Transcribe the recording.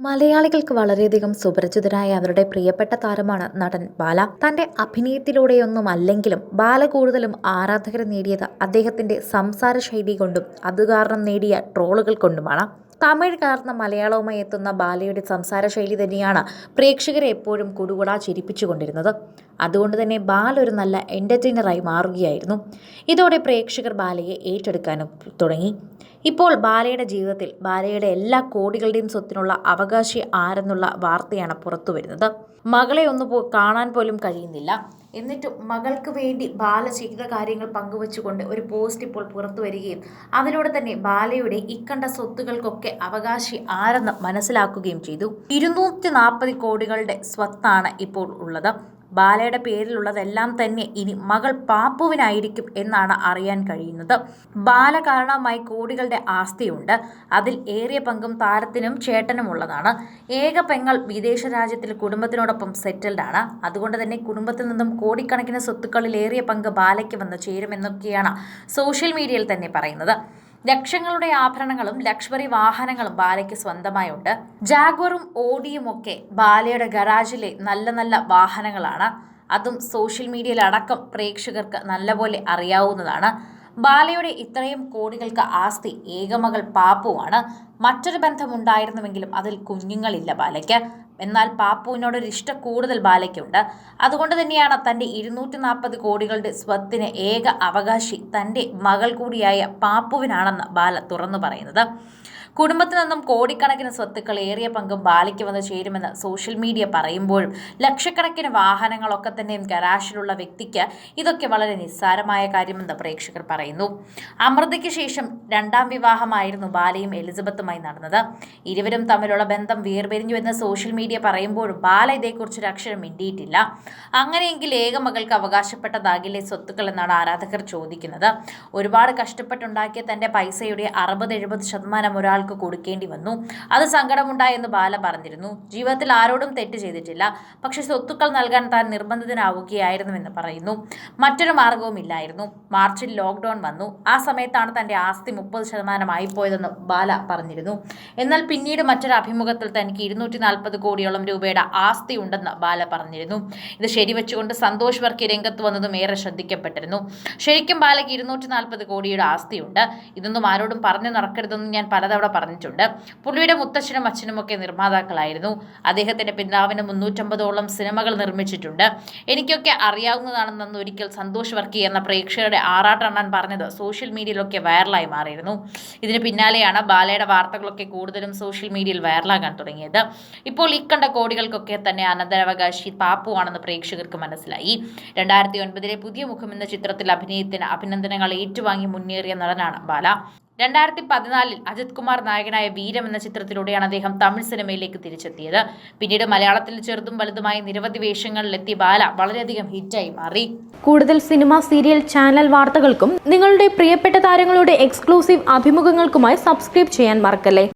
മലയാളികൾക്ക് വളരെയധികം സുപരിചിതരായ അവരുടെ പ്രിയപ്പെട്ട താരമാണ് നടൻ ബാല. തന്റെ അഭിനയത്തിലൂടെയൊന്നും അല്ലെങ്കിലും ബാല കൂടുതലും ആരാധകരെ നേടിയത് അദ്ദേഹത്തിന്റെ സംസാര ശൈലി കൊണ്ടും അതുകാരണം നേടിയ ട്രോളുകൾ കൊണ്ടുമാണ്. തമിഴ് കലർന്ന മലയാളവുമായി എത്തുന്ന ബാലയുടെ സംസാര ശൈലി തന്നെയാണ് പ്രേക്ഷകരെ എപ്പോഴും കുടുകുടാ ചിരിപ്പിച്ചുകൊണ്ടിരുന്നത്. അതുകൊണ്ട് തന്നെ ബാല ഒരു നല്ല എന്റർടൈനറായി മാറുകയായിരുന്നു. ഇതോടെ പ്രേക്ഷകർ ബാലയെ ഏറ്റെടുക്കാനും തുടങ്ങി. ഇപ്പോൾ ബാലയുടെ ജീവിതത്തിൽ ബാലയുടെ എല്ലാ കോടികളുടെയും സ്വത്തിനുള്ള അവകാശി ആരെന്നുള്ള വാർത്തയാണ് പുറത്തു വരുന്നത്. മകളെ ഒന്ന് കാണാൻ പോലും കഴിയുന്നില്ല. എന്നിട്ടും മകൾക്ക് വേണ്ടി ബാല ചെയ്ത കാര്യങ്ങൾ പങ്കുവച്ചുകൊണ്ട് ഒരു പോസ്റ്റ് ഇപ്പോൾ പുറത്തു വരികയും അതിലൂടെ തന്നെ ബാലയുടെ ഇക്കണ്ട സ്വത്തുകൾക്കൊക്കെ അവകാശി ആരെന്ന് മനസ്സിലാക്കുകയും ചെയ്തു. ഇരുന്നൂറ്റി കോടികളുടെ സ്വത്താണ് ഇപ്പോൾ ഉള്ളത്. ബാലയുടെ പേരിലുള്ളതെല്ലാം തന്നെ ഇനി മകൾ പാപ്പുവിനായിരിക്കും എന്നാണ് അറിയാൻ കഴിയുന്നത്. ബാല കാരണമായി കോടികളുടെ ആസ്തിയുണ്ട്. അതിൽ ഏറിയ പങ്കും താരത്തിനും ചേട്ടനുമുള്ളതാണ് ഏക പെങ്ങൾ വിദേശ രാജ്യത്തിൽ കുടുംബത്തിനോടൊപ്പം സെറ്റിൽഡ് ആണ്. അതുകൊണ്ട് തന്നെ കുടുംബത്തിൽ നിന്നും കോടിക്കണക്കിന് സ്വത്തുക്കളിൽ ഏറിയ പങ്ക് ബാലയ്ക്ക് വന്ന് ചേരുമെന്നൊക്കെയാണ് സോഷ്യൽ മീഡിയയിൽ തന്നെ പറയുന്നത്. ലക്ഷങ്ങളുടെ ആഭരണങ്ങളും ലക്ഷറി വാഹനങ്ങളും ബാലയ്ക്ക് സ്വന്തമായുണ്ട്. ജാഗ്വറും ഓഡിയും ഒക്കെ ബാലയുടെ ഗരാജിലെ നല്ല നല്ല വാഹനങ്ങളാണ്. അതും സോഷ്യൽ മീഡിയയിലടക്കം പ്രേക്ഷകർക്ക് നല്ലപോലെ അറിയാവുന്നതാണ്. ബാലയുടെ ഇത്രയും കോടികൾക്ക് ആസ്തി ഏകമകൾ പാപ്പുവാണ്. മറ്റൊരു ബന്ധമുണ്ടായിരുന്നുവെങ്കിലും അതിൽ കുഞ്ഞുങ്ങളില്ല ബാലയ്ക്ക്. എന്നാൽ പാപ്പുവിനോടൊരു ഇഷ്ട കൂടുതൽ ബാലയ്ക്കുണ്ട്. അതുകൊണ്ട് തന്നെയാണ് തന്റെ ഇരുന്നൂറ്റി നാൽപ്പത് കോടികളുടെ സ്വത്തിന് ഏക അവകാശി തന്റെ മകൾ കൂടിയായ പാപ്പുവിനാണെന്ന് ബാല തുറന്നു പറയുന്നത്. കുടുംബത്തിൽ നിന്നും കോടിക്കണക്കിന് സ്വത്തുക്കൾ ഏറിയ പങ്കും ബാലയ്ക്ക് വന്ന് ചേരുമെന്ന് സോഷ്യൽ മീഡിയ പറയുമ്പോഴും ലക്ഷക്കണക്കിന് വാഹനങ്ങളൊക്കെ തന്നെയും ഗരാഷിലുള്ള വ്യക്തിക്ക് ഇതൊക്കെ വളരെ നിസ്സാരമായ കാര്യമെന്ന് പ്രേക്ഷകർ പറയുന്നു. അമൃതയ്ക്ക് ശേഷം രണ്ടാം വിവാഹമായിരുന്നു ബാലയും എലിസബത്തുമായി നടന്നത്. ഇരുവരും തമ്മിലുള്ള ബന്ധം വേർപിരിഞ്ഞുവെന്ന് സോഷ്യൽ മീഡിയ പറയുമ്പോഴും ബാല ഇതേക്കുറിച്ച് ഒരു അക്ഷരം മിണ്ടിയിട്ടില്ല. അങ്ങനെയെങ്കിൽ ഏക മകൾക്ക് അവകാശപ്പെട്ടതാകില്ലേ സ്വത്തുക്കൾ എന്നാണ് ആരാധകർ ചോദിക്കുന്നത്. ഒരുപാട് കഷ്ടപ്പെട്ടുണ്ടാക്കിയ തന്റെ പൈസയുടെ അറുപത് എഴുപത് ശതമാനം ഒരാൾക്ക് കൊടുക്കേണ്ടി വന്നു. അത് സങ്കടമുണ്ടായെന്ന് ബാല പറഞ്ഞിരുന്നു. ജീവിതത്തിൽ ആരോടും തെറ്റ് ചെയ്തിട്ടില്ല. പക്ഷെ സ്വത്തുക്കൾ നൽകാൻ താൻ നിർബന്ധിതനാവുകയായിരുന്നുവെന്ന് പറയുന്നു. മറ്റൊരു മാർഗവും ഇല്ലായിരുന്നു. മാർച്ചിൽ ലോക്ക്ഡൌൺ വന്നു. ആ സമയത്താണ് തന്റെ ആസ്തി മുപ്പത് ശതമാനമായി പോയതെന്ന് ബാല പറഞ്ഞിരുന്നു. എന്നാൽ പിന്നീട് മറ്റൊരു അഭിമുഖത്തിൽ തനിക്ക് ഇരുന്നൂറ്റി നാൽപ്പത് കോടിയോളം രൂപയുടെ ആസ്തി ഉണ്ടെന്ന് ബാല പറഞ്ഞിരുന്നു. ഇത് ശരിവെച്ചുകൊണ്ട് സന്തോഷ് വർക്കി രംഗത്ത് വന്നതും ഏറെ ശ്രദ്ധിക്കപ്പെട്ടിരുന്നു. ശരിക്കും ബാലയ്ക്ക് ഇരുന്നൂറ്റി നാൽപ്പത് കോടിയുടെ ആസ്തിയുണ്ട്. ഇതൊന്നും ആരോടും പറഞ്ഞു നടക്കരുതെന്ന് ഞാൻ പലതവണ പറഞ്ഞിട്ടുണ്ട്. പുള്ളിയുടെ മുത്തച്ഛനും അച്ഛനും ഒക്കെ നിർമ്മാതാക്കളായിരുന്നു. അദ്ദേഹത്തിന്റെ പിതാവിന് മുന്നൂറ്റമ്പതോളം സിനിമകൾ നിർമ്മിച്ചിട്ടുണ്ട്. എനിക്കൊക്കെ അറിയാവുന്നതാണെന്ന് ഒരിക്കൽ സന്തോഷ് വർക്കി എന്ന പ്രേക്ഷകരുടെ ആറാട്ടെണ്ണാൻ പറഞ്ഞത് സോഷ്യൽ മീഡിയയിലൊക്കെ വൈറലായി മാറിയിരുന്നു. ഇതിന് പിന്നാലെയാണ് ബാലയുടെ വാർത്തകളൊക്കെ കൂടുതലും സോഷ്യൽ മീഡിയയിൽ വൈറലാകാൻ തുടങ്ങിയത്. ഇപ്പോൾ ഇക്കണ്ട കോടികൾക്കൊക്കെ തന്നെ അനന്തരാവകാശി പാപ്പുവാണെന്ന് പ്രേക്ഷകർക്ക് മനസ്സിലായി. രണ്ടായിരത്തി ഒൻപതിലെ പുതിയ മുഖം എന്ന ചിത്രത്തിൽ അഭിനയത്തിന് അഭിനന്ദനങ്ങൾ ഏറ്റുവാങ്ങി മുന്നേറിയ നടനാണ് ബാല. രണ്ടായിരത്തി പതിനാലിൽ അജിത് കുമാർ നായകനായ വീരം എന്ന ചിത്രത്തിലൂടെയാണ് അദ്ദേഹം തമിഴ് സിനിമയിലേക്ക് തിരിച്ചെത്തിയത്. പിന്നീട് മലയാളത്തിൽ ചെറുതും വലുതുമായ നിരവധി വേഷങ്ങളിലെത്തിയ ബാല വളരെയധികം ഹിറ്റായി മാറി. കൂടുതൽ സിനിമ സീരിയൽ ചാനൽ വാർത്തകൾക്കും നിങ്ങളുടെ പ്രിയപ്പെട്ട താരങ്ങളുടെ എക്സ്ക്ലൂസീവ് അഭിമുഖങ്ങൾക്കുമായി സബ്സ്ക്രൈബ് ചെയ്യാൻ മറക്കല്ലേ?